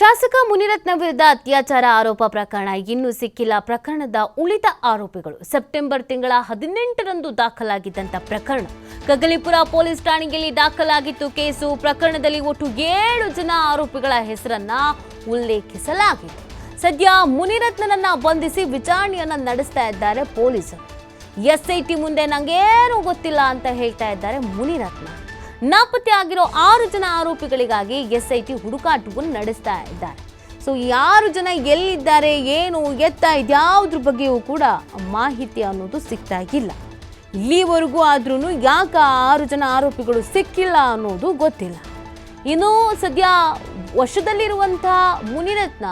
ಶಾಸಕ ಮುನಿರತ್ನ ವಿರುದ್ಧ ಅತ್ಯಾಚಾರ ಆರೋಪ ಪ್ರಕರಣ ಇನ್ನೂ ಸಿಕ್ಕಿಲ್ಲ. ಪ್ರಕರಣದ ಉಳಿದ ಆರೋಪಿಗಳು ಸೆಪ್ಟೆಂಬರ್ ತಿಂಗಳ ಹದಿನೆಂಟರಂದು ದಾಖಲಾಗಿದ್ದಂಥ ಪ್ರಕರಣ. ಕಗಲಿಪುರ ಪೊಲೀಸ್ ಠಾಣೆಯಲ್ಲಿ ದಾಖಲಾಗಿತ್ತು ಕೇಸು. ಪ್ರಕರಣದಲ್ಲಿ ಒಟ್ಟು ಏಳು ಜನ ಆರೋಪಿಗಳ ಹೆಸರನ್ನ ಉಲ್ಲೇಖಿಸಲಾಗಿದೆ. ಸದ್ಯ ಮುನಿರತ್ನನನ್ನ ಬಂಧಿಸಿ ವಿಚಾರಣೆಯನ್ನ ನಡೆಸ್ತಾ ಇದ್ದಾರೆ ಪೊಲೀಸರು. ಎಸ್ಐಟಿ ಮುಂದೆ ನಂಗೇನು ಗೊತ್ತಿಲ್ಲ ಅಂತ ಹೇಳ್ತಾ ಇದ್ದಾರೆ ಮುನಿರತ್ನ. ನಾಪತ್ತೆ ಆಗಿರೋ ಆರು ಜನ ಆರೋಪಿಗಳಿಗಾಗಿ ಎಸ್ಐಟಿ ಹುಡುಕಾಟವನ್ನು ನಡೆಸ್ತಾ ಇದ್ದಾರೆ. ಸೊ ಯಾರು ಜನ ಎಲ್ಲಿದ್ದಾರೆ, ಏನು, ಎತ್ತ ಇದ್ಯಾವುದ್ರ ಬಗ್ಗೆಯೂ ಕೂಡ ಮಾಹಿತಿ ಅನ್ನೋದು ಸಿಗ್ತಾ ಇಲ್ಲ. ಇಲ್ಲಿವರೆಗೂ ಆದ್ರೂ ಯಾಕೆ ಆರು ಜನ ಆರೋಪಿಗಳು ಸಿಕ್ಕಿಲ್ಲ ಅನ್ನೋದು ಗೊತ್ತಿಲ್ಲ. ಇನ್ನು ಸದ್ಯ ವಶದಲ್ಲಿರುವಂತಹ ಮುನಿರತ್ನ,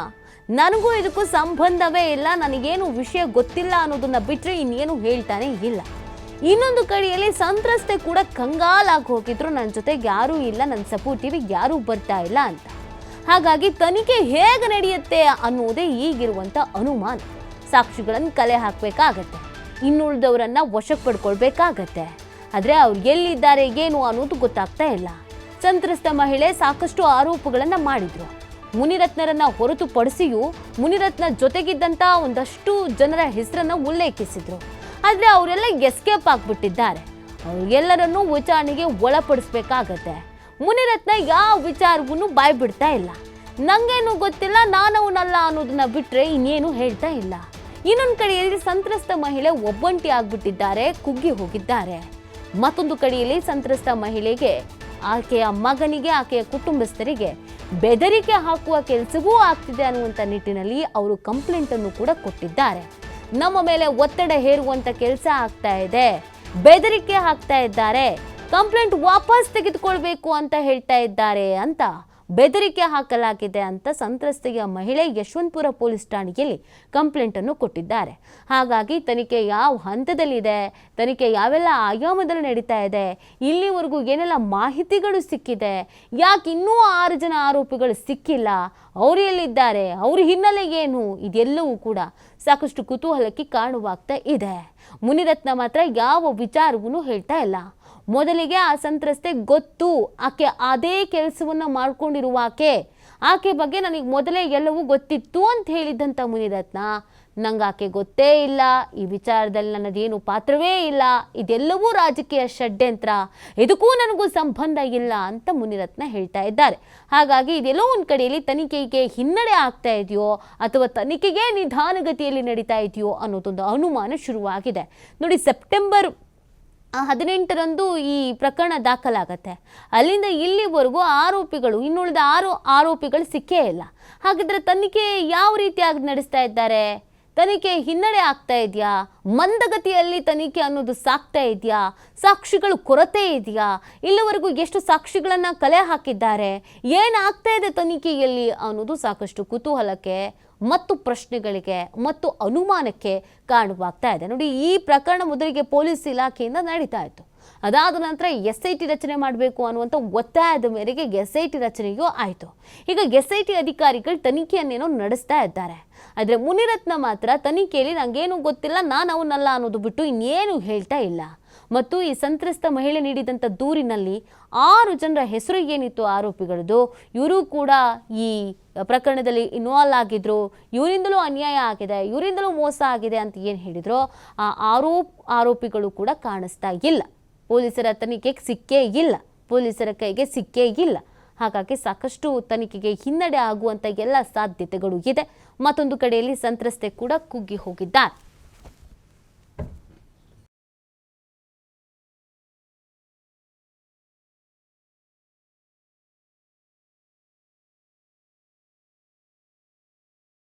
ನನಗೂ ಇದಕ್ಕೂ ಸಂಬಂಧವೇ ಇಲ್ಲ, ನನಗೇನು ವಿಷಯ ಗೊತ್ತಿಲ್ಲ ಅನ್ನೋದನ್ನ ಬಿಟ್ಟರೆ ಇನ್ನೇನು ಹೇಳ್ತಾನೆ ಇಲ್ಲ. ಇನ್ನೊಂದು ಕಡೆಯಲ್ಲಿ ಸಂತ್ರಸ್ತೆ ಕೂಡ ಕಂಗಾಲಾಗಿ ಹೋಗಿದ್ರು. ನನ್ನ ಜೊತೆಗೆ ಯಾರೂ ಇಲ್ಲ ನನ್ನ ಸಪೋರ್ಟಿವ್ ಯಾರೂ ಬರ್ತಾ ಇಲ್ಲ ಅಂತ. ಹಾಗಾಗಿ ತನಿಖೆ ಹೇಗೆ ನಡೆಯುತ್ತೆ ಅನ್ನೋದೇ ಈಗಿರುವಂಥ ಅನುಮಾನ. ಸಾಕ್ಷಿಗಳನ್ನು ಕಲೆ ಹಾಕಬೇಕಾಗತ್ತೆ. ಇನ್ನುಳಿದವರನ್ನು ವಶಕ್ಕೆ ಪಡ್ಕೊಳ್ಬೇಕಾಗತ್ತೆ ಆದರೆ ಅವ್ರು ಎಲ್ಲಿದ್ದಾರೆ, ಏನು ಅನ್ನೋದು ಗೊತ್ತಾಗ್ತಾ ಇಲ್ಲ. ಸಂತ್ರಸ್ತ ಮಹಿಳೆ ಸಾಕಷ್ಟು ಆರೋಪಗಳನ್ನು ಮಾಡಿದರು. ಮುನಿರತ್ನರನ್ನು ಹೊರತುಪಡಿಸಿಯೂ ಮುನಿರತ್ನ ಜೊತೆಗಿದ್ದಂಥ ಒಂದಷ್ಟು ಜನರ ಹೆಸರನ್ನು ಉಲ್ಲೇಖಿಸಿದ್ರು. ಆದರೆ ಅವರೆಲ್ಲ ಎಸ್ಕೇಪ್ ಆಗಿಬಿಟ್ಟಿದ್ದಾರೆ. ಅವ್ರಿಗೆಲ್ಲರನ್ನೂ ವಿಚಾರಣೆಗೆ ಒಳಪಡಿಸ್ಬೇಕಾಗತ್ತೆ. ಮುನಿರತ್ನ ಯಾವ ವಿಚಾರಗೂ ಬಾಯ್ ಬಿಡ್ತಾ ಇಲ್ಲ. ನಂಗೇನು ಗೊತ್ತಿಲ್ಲ, ನಾನವನಲ್ಲ ಅನ್ನೋದನ್ನ ಬಿಟ್ರೆ ಇನ್ನೇನು ಹೇಳ್ತಾ ಇಲ್ಲ. ಇನ್ನೊಂದು ಕಡೆಯಲ್ಲಿ ಸಂತ್ರಸ್ತ ಮಹಿಳೆ ಒಬ್ಬಂಟಿ ಆಗ್ಬಿಟ್ಟಿದ್ದಾರೆ, ಕುಗ್ಗಿ ಹೋಗಿದ್ದಾರೆ. ಮತ್ತೊಂದು ಕಡೆಯಲ್ಲಿ ಸಂತ್ರಸ್ತ ಮಹಿಳೆಗೆ, ಆಕೆಯ ಮಗನಿಗೆ, ಆಕೆಯ ಕುಟುಂಬಸ್ಥರಿಗೆ ಬೆದರಿಕೆ ಹಾಕುವ ಕೆಲಸವೂ ಆಗ್ತಿದೆ ಅನ್ನುವಂಥ ನಿಟ್ಟಿನಲ್ಲಿ ಅವರು ಕಂಪ್ಲೇಂಟ್ ಅನ್ನು ಕೂಡ ಕೊಟ್ಟಿದ್ದಾರೆ. ನಮ್ಮ ಮೇಲೆ ಒತ್ತಡ ಹೇರುವಂತ ಕೆಲಸ ಆಗ್ತಾ ಇದೆ. ಬೆದರಿಕೆ ಹಾಕ್ತಾ ಇದ್ದಾರೆ. ಕಂಪ್ಲೇಂಟ್ ವಾಪಸ್ ತೆಗೆದುಕೊಳ್ಬೇಕು ಅಂತ ಹೇಳ್ತಾ ಇದ್ದಾರೆ ಅಂತ ಬೆದರಿಕೆ ಹಾಕಲಾಗಿದೆ ಅಂತ ಸಂತ್ರಸ್ತೆಯ ಮಹಿಳೆ ಯಶವಂತಪುರ ಪೊಲೀಸ್ ಠಾಣೆಯಲ್ಲಿ ಕಂಪ್ಲೇಂಟ್ ಅನ್ನು ಕೊಟ್ಟಿದ್ದಾರೆ. ಹಾಗಾಗಿ ತನಿಖೆ ಯಾವ ಹಂತದಲ್ಲಿದೆ, ತನಿಖೆ ಯಾವೆಲ್ಲ ಆಯಾಮದಲ್ಲಿ ನಡೀತಾ ಇದೆ, ಇಲ್ಲಿವರೆಗೂ ಏನೆಲ್ಲ ಮಾಹಿತಿಗಳು ಸಿಕ್ಕಿದೆ, ಯಾಕೆ ಇನ್ನೂ ಆರು ಜನ ಆರೋಪಿಗಳು ಸಿಕ್ಕಿಲ್ಲ, ಅವರು ಎಲ್ಲಿದ್ದಾರೆ, ಅವ್ರ ಹಿನ್ನೆಲೆ ಏನು, ಇದೆಲ್ಲವೂ ಕೂಡ ಸಾಕಷ್ಟು ಕುತೂಹಲಕ್ಕೆ ಕಾರಣವಾಗ್ತಾ ಇದೆ. ಮುನಿರತ್ನ ಮಾತ್ರ ಯಾವ ವಿಚಾರವೂ ಹೇಳ್ತಾ ಇಲ್ಲ. ಮೊದಲಿಗೆ ಆ ಸಂತ್ರಸ್ತೆ ಗೊತ್ತು. ಆಕೆ ಅದೇ ಕೆಲಸವನ್ನ ಮಾಡ್ಕೊಂಡಿರುವ ಆಕೆ. ಆಕೆ ಬಗ್ಗೆ ನನಗೆ ಮೊದಲೇ ಎಲ್ಲವೂ ಗೊತ್ತಿತ್ತು ಅಂತ ಹೇಳಿದ್ದಂಥ ಮುನಿರತ್ನ. ನಂಗೆ ಆಕೆ ಗೊತ್ತೇ ಇಲ್ಲ. ಈ ವಿಚಾರದಲ್ಲಿ ನನ್ನದೇನು ಪಾತ್ರವೇ ಇಲ್ಲ. ಇದೆಲ್ಲವೂ ರಾಜಕೀಯ ಷಡ್ಯಂತ್ರ. ಇದಕ್ಕೂ ನನಗೂ ಸಂಬಂಧ ಇಲ್ಲ ಅಂತ ಮುನಿರತ್ನ ಹೇಳ್ತಾ ಇದ್ದಾರೆ. ಹಾಗಾಗಿ ಇದೆಲ್ಲೋ ಒಂದು ಕಡೆಯಲ್ಲಿ ತನಿಖೆಗೆ ಹಿನ್ನಡೆ ಆಗ್ತಾ ಇದೆಯೋ ಅಥವಾ ತನಿಖೆಗೆ ನಿಧಾನಗತಿಯಲ್ಲಿ ನಡೀತಾ ಇದೆಯೋ ಅನ್ನೋದೊಂದು ಅನುಮಾನ ಶುರುವಾಗಿದೆ. ನೋಡಿ, ಸೆಪ್ಟೆಂಬರ್ ಹದಿನೆಂಟರಂದು ಈ ಪ್ರಕರಣ ದಾಖಲಾಗತ್ತೆ. ಅಲ್ಲಿಂದ ಇಲ್ಲಿವರೆಗೂ ಆರೋಪಿಗಳು, ಇನ್ನುಳಿದ ಆರು ಆರೋಪಿಗಳು ಸಿಕ್ಕೇ ಇಲ್ಲ. ಹಾಗಿದ್ರೆ ತನಿಖೆ ಯಾವ ರೀತಿಯಾಗಿ ನಡೆಸ್ತಾ ಇದ್ದಾರೆ? ತನಿಖೆ ಹಿನ್ನಡೆ ಆಗ್ತಾ ಇದೆಯಾ? ಮಂದಗತಿಯಲ್ಲಿ ತನಿಖೆ ಅನ್ನೋದು ಸಾಕ್ತಾ ಇದೆಯಾ? ಸಾಕ್ಷಿಗಳು ಕೊರತೆ ಇದೆಯಾ? ಇಲ್ಲಿವರೆಗೂ ಎಷ್ಟು ಸಾಕ್ಷಿಗಳನ್ನು ಕಲೆ ಹಾಕಿದ್ದಾರೆ? ಏನಾಗ್ತಾ ಇದೆ ತನಿಖೆಯಲ್ಲಿ ಅನ್ನೋದು ಸಾಕಷ್ಟು ಕುತೂಹಲಕ್ಕೆ ಮತ್ತು ಪ್ರಶ್ನೆಗಳಿಗೆ ಮತ್ತು ಅನುಮಾನಕ್ಕೆ ಕಾರಣವಾಗ್ತಾ ಇದೆ. ನೋಡಿ, ಈ ಪ್ರಕರಣ ಮೊದಲಿಗೆ ಪೊಲೀಸ್ ಇಲಾಖೆಯಿಂದ ನಡೀತಾ ಇತ್ತು. ಅದಾದ ನಂತರ ಎಸ್ ಐ ಟಿ ರಚನೆ ಮಾಡಬೇಕು ಅನ್ನುವಂಥ ಒತ್ತಾಯದ ಮೇರೆಗೆ ಎಸ್ ಐ ಟಿ ರಚನೆಯೂ ಆಯಿತು. ಈಗ ಎಸ್ ಐ ಟಿ ಅಧಿಕಾರಿಗಳು ತನಿಖೆಯನ್ನೇನೋ ನಡೆಸ್ತಾ ಇದ್ದಾರೆ. ಆದರೆ ಮುನಿರತ್ನ ಮಾತ್ರ ತನಿಖೆಯಲ್ಲಿ ನನಗೇನು ಗೊತ್ತಿಲ್ಲ, ನಾನು ಅವನಲ್ಲ ಅನ್ನೋದು ಬಿಟ್ಟು ಇನ್ನೇನು ಹೇಳ್ತಾ ಇಲ್ಲ. ಮತ್ತು ಈ ಸಂತ್ರಸ್ತ ಮಹಿಳೆ ನೀಡಿದಂಥ ದೂರಿನಲ್ಲಿ ಆರು ಜನರ ಹೆಸರು ಏನಿತ್ತು ಆರೋಪಿಗಳದ್ದು, ಇವರು ಕೂಡ ಈ ಪ್ರಕರಣದಲ್ಲಿ ಇನ್ವಾಲ್ವ್ ಆಗಿದ್ರು, ಇವರಿಂದಲೂ ಅನ್ಯಾಯ ಆಗಿದೆ, ಇವರಿಂದಲೂ ಮೋಸ ಆಗಿದೆ ಅಂತ ಏನು ಹೇಳಿದ್ರು, ಆ ಆರೋಪ್, ಆರೋಪಿಗಳು ಕೂಡ ಕಾಣಿಸ್ತಾ ಇಲ್ಲ. ಪೊಲೀಸರ ತನಿಖೆಗೆ ಸಿಕ್ಕೇ ಇಲ್ಲ. ಪೊಲೀಸರ ಕೈಗೆ ಸಿಕ್ಕೇ ಇಲ್ಲ. ಹಾಗಾಗಿ ಸಾಕಷ್ಟು ತನಿಖೆಗೆ ಹಿನ್ನಡೆ ಆಗುವಂಥ ಎಲ್ಲ ಸಾಧ್ಯತೆಗಳು ಇದೆ. ಮತ್ತೊಂದು ಕಡೆಯಲ್ಲಿ ಸಂತ್ರಸ್ತೆ ಕೂಡ ಕುಗ್ಗಿ ಹೋಗಿದ್ದಾರೆ.